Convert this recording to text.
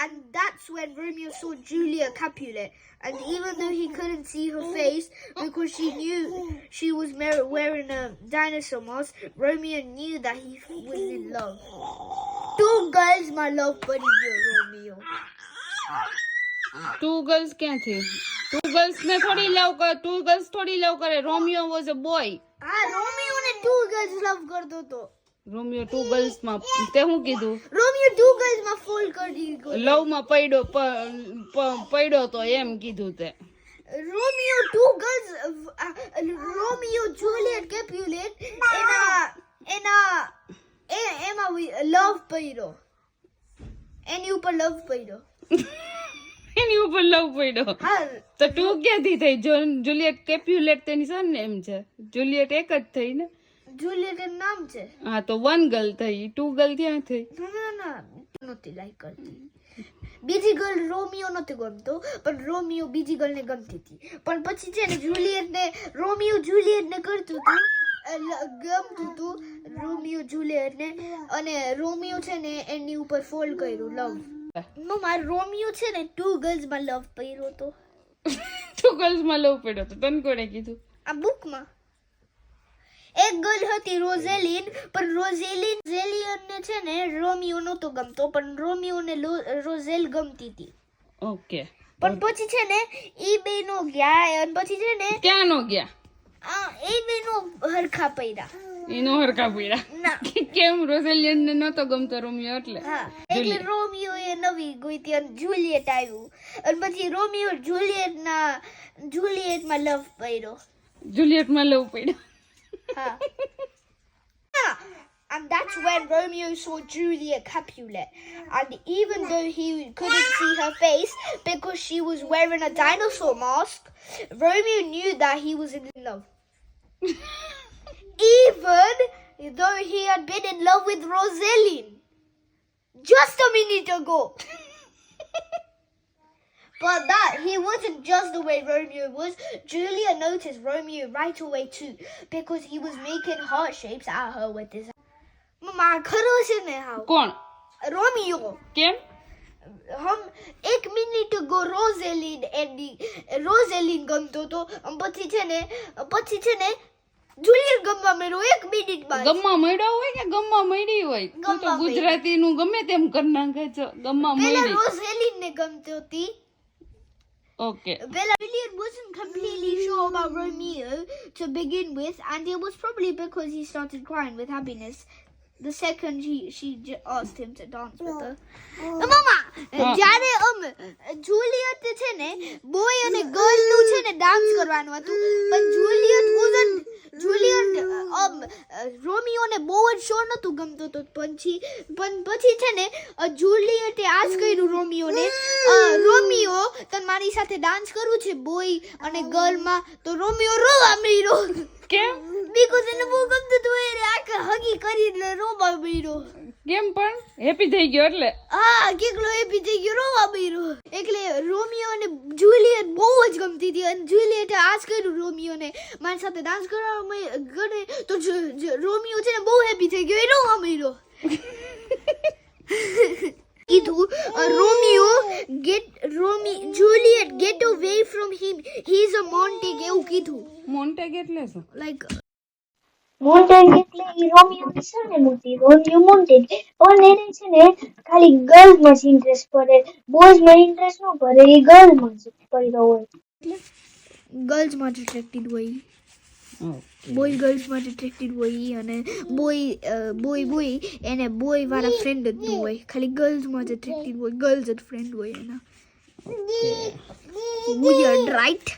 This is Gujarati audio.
and that's when Romeo saw Julia Capulet. And even though he couldn't see her face because she knew she was wearing a dinosaur mask, Romeo knew that he was in love. Two girls, my love buddy, Romeo. Two girls क्या थे टू गर्ल्स में थोड़ी लव कर टू love थोड़ी love Romeo was a boy. Ah, Romeo ne two girls love kar do तो રોમિયો ટુ ગર્લ્સ માં તે શું કીધું Romeo two girls માં fall કરી ગયો. લવ માં પડ્યો પ- પ- પડ્યો તો એમ કીધું તે Romeo two girls uh, uh, Romeo Juliet Capulet એના એના એ એમાં લવ પડ્યો એની ઉપર લવ પડ્યો એની ઉપર લવ પડ્યો હા તો ટુ ક્યાંથી થઈ જો- જુલિયટ કેપ્યુલેટ તેની સર નેમ છે જુલિયટ એક જ થઈ ને જુલિયટ નામ છે. હા તો વન ગર્લ થઈ. ટુ ગર્લ ક્યાં થઈ? ના ના નહોતી લાઈક કરતી. બીજી ગર્લ રોમિયો નહોતી ગમતો પણ રોમિયો બીજી ગર્લને ગમતી હતી. પણ પછી છે ને જુલિયટ ને રોમિયો જુલિયટ ને કરતું હતું ગમતું હતું રોમિયો જુલિયટ ને. અને રોમિયો છે ને એની ઉપર ફોલ્ડ કર્યું લવ મમ્મા રોમિયો છે ને ટુ ગર્લ્સમાં લવ કર્યો હતો. ટુ ગર્લ્સમાં લવ પડ્યો તો તને કોણે કીધું? આ બુકમાં એક ગર્લ હતી રોઝેલિન પણ રોઝેલિન ઝેલિયન ને છે ને રોમિયો નહોતો ગમતો પણ રોમિયો ને રોઝેલ ગમતી હતી. ઓકે. પણ પછી છે ને ઈ બે નો ગયા અને પછી છે ને ક્યાં નો ગયા? આ એ બે નો હરખા પૈડા એનો હરખા પૈડા ના. કેમ રોઝેલિયન ને નતો ગમતો રોમિયો એટલે? હા એટલે રોમિયો એ નવી ગોઈતી અને જુલિયટ આવ્યું અને પછી રોમિયો જુલિયટ ના જુલિયટમાં લવ પડ્યો. જુલિયટમાં લવ પડ્યો. Huh. Ah, and that's when Romeo saw Julia Capulet. And even though he couldn't see her face because she was wearing a dinosaur mask, Romeo knew that he was in love. even though he had been in love with Rosaline just a minute ago. But that he wasn't just the way Romeo was. Julia noticed Romeo right away too, because he was making heart shapes at her with his. Mama, ખરો છે ને હાવ કોણ રોમિયો કેમ હમ એક મિનિટ અગો રોઝેલિન એની રોઝેલિન ગમતો તો પછી છે ને પછી છે ને જુલિયટ ગમવા મળ્યો એક મિનિટ બાદ ગમવા મળ્યો હોય કે ગમવા મળી હોય તું ગુજરાતી નું ગમે તેમ કરી નાખે ગમવા મળી પેલા રોઝેલિન ને ગમતી હતી Okay Bella Julian wasn't completely sure about Romeo to begin with, and it was probably because he started crying with happiness the second she she j- asked him to dance with her. Uh, Mama, હા. જ્યારે um જુલિયટ છે ને બોય અને ગર્લ નું છે ને ડાન્સ કરવાનું હતું પણ જુલિયટ wasn't જુલિયટ um રોમિયોને બહુ જ શોર નતું ગમતું તો પછી પણ પછી છે ને અ, જુલિયટે આ જ કર્યું રોમિયોને અ, રોમિયો તને મારી સાથે ડાન્સ કરવું છે બોય અને ગર્લમાં તો રોમિયો રોવા મીરો કેમ? બીકોઝ એને બહુ ગમતું હતું એ આખે હગી કરીને રોવા મીરો કેમ પણ? હેપી થઈ ગયો એટલે. હા કેટલો હેપી થઈ ગયો રોવા મીરો એટલે રોમિયો અને જુલિયટ બહુ જ ગમતી હતી. અને જુલિયટે આ જ કર્યું રોમિયોને. મારી સાથે ડાન્સ કરવા મ- કરે તો રોમિયો છે ને બહુ હેપી થઈ ગયો એ રોવા મીરો કીધું Romeo get Romeo Juliet get away from him he is a Montague એવું કીધું. મોન્ટેગ એટલે શું? લાઈક મોન્ટેગ એટલે ઈ રોમિયોની ને હતી રોમિયો મોન્ટેગ પણ એને છે ને ખાલી ગર્લ્સમાં જ ઇન્ટરેસ્ટ પડે. બોયઝમાં ઇન્ટરેસ્ટ ન પડે એ ગર્લમાં જ પડ્યો હોય. ગર્લ્સ જ અટ્રેક્ટેડ હોય. બોય ગર્લ્સ માટે એટ્રેક્ટેડ હોય અને બોય બોય બોય એને બોય વાળા ફ્રેન્ડ જ ન હોય. ખાલી ગર્લ્સમાં જ હોય ગર્લ્સ જ ફ્રેન્ડ હોય એના. weird right